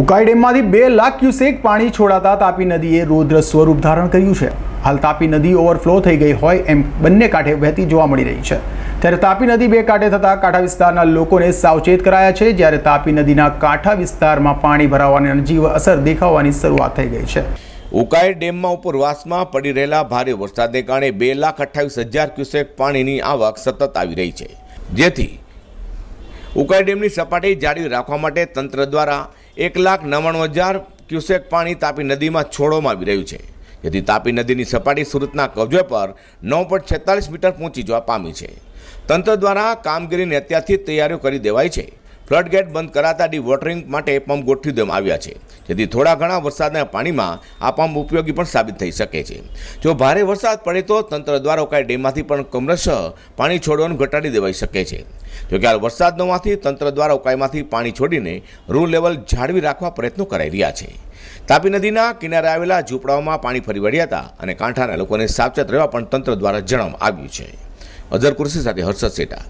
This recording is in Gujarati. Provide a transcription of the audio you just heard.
ઉકાઈ ડેમમાંથી બે લાખ ક્યુસેક પાણી છોડાતા તાપી નદીએ રૌદ્ર સ્વરૂપ ધારણ કર્યું છે. હાલ તાપી નદી ઓવરફ્લો થઈ ગઈ હોય એમ બંને કાંઠે વહેતી જોવા મળી રહી છે. ત્યારે તાપી નદી બે કાંઠે થતા કાંઠા વિસ્તારના લોકોને સાવચેત કરાયા છે, જ્યારે તાપી નદીના કાંઠા વિસ્તારમાં પાણી ભરાવાની નજીવ અસર દેખાવાની શરૂઆત થઈ ગઈ છે. ઉકાઈ ડેમમાં ઉપરવાસમાં પડી રહેલા ભારે વરસાદને કારણે બે લાખ અઠ્ઠાવીસ હજાર ક્યુસેક પાણીની આવક સતત આવી રહી છે. જેથી ઉકાઈ ડેમની સપાટી જાળવી રાખવા માટે તંત્ર દ્વારા એક લાખ નવ્વાણું હજાર ક્યુસેક પાણી તાપી નદીમાં છોડવામાં આવી રહ્યું છે. જેથી તાપી નદીની સપાટી સુરતના કબજે પર નવ પોઈન્ટ છેતાલીસ મીટર પહોંચી જવા પામી છે. તંત્ર દ્વારા કામગીરીની અત્યારથી તૈયારીઓ કરી દેવાઈ છે. ફ્લડ ગેટ બંધ કરાતા ડી વોટરિંગ માટે પંપ ગોઠવી દેવામાં આવ્યા છે. જેથી થોડા ઘણા વરસાદના પાણીમાં આ પંપ ઉપયોગી પણ સાબિત થઈ શકે છે. જો ભારે વરસાદ પડે તો તંત્ર દ્વારા ઉકાઈ ડેમમાંથી પણ કમરશ પાણી છોડવાનું ઘટાડી દેવાઈ શકે છે. જોકે હાલ વરસાદ ન હોવાથી તંત્ર દ્વારા ઉકાઈમાંથી પાણી છોડીને રૂ લેવલ જાળવી રાખવા પ્રયત્નો કરાઈ રહ્યા છે. તાપી નદીના કિનારે આવેલા ઝૂંપડાઓમાં પાણી ફરી વળ્યા હતા અને કાંઠાના લોકોને સાવચેત રહેવા પણ તંત્ર દ્વારા જણાવવામાં આવ્યું છે. અઝર કુર્સી સાથે હર્ષદ સેટા.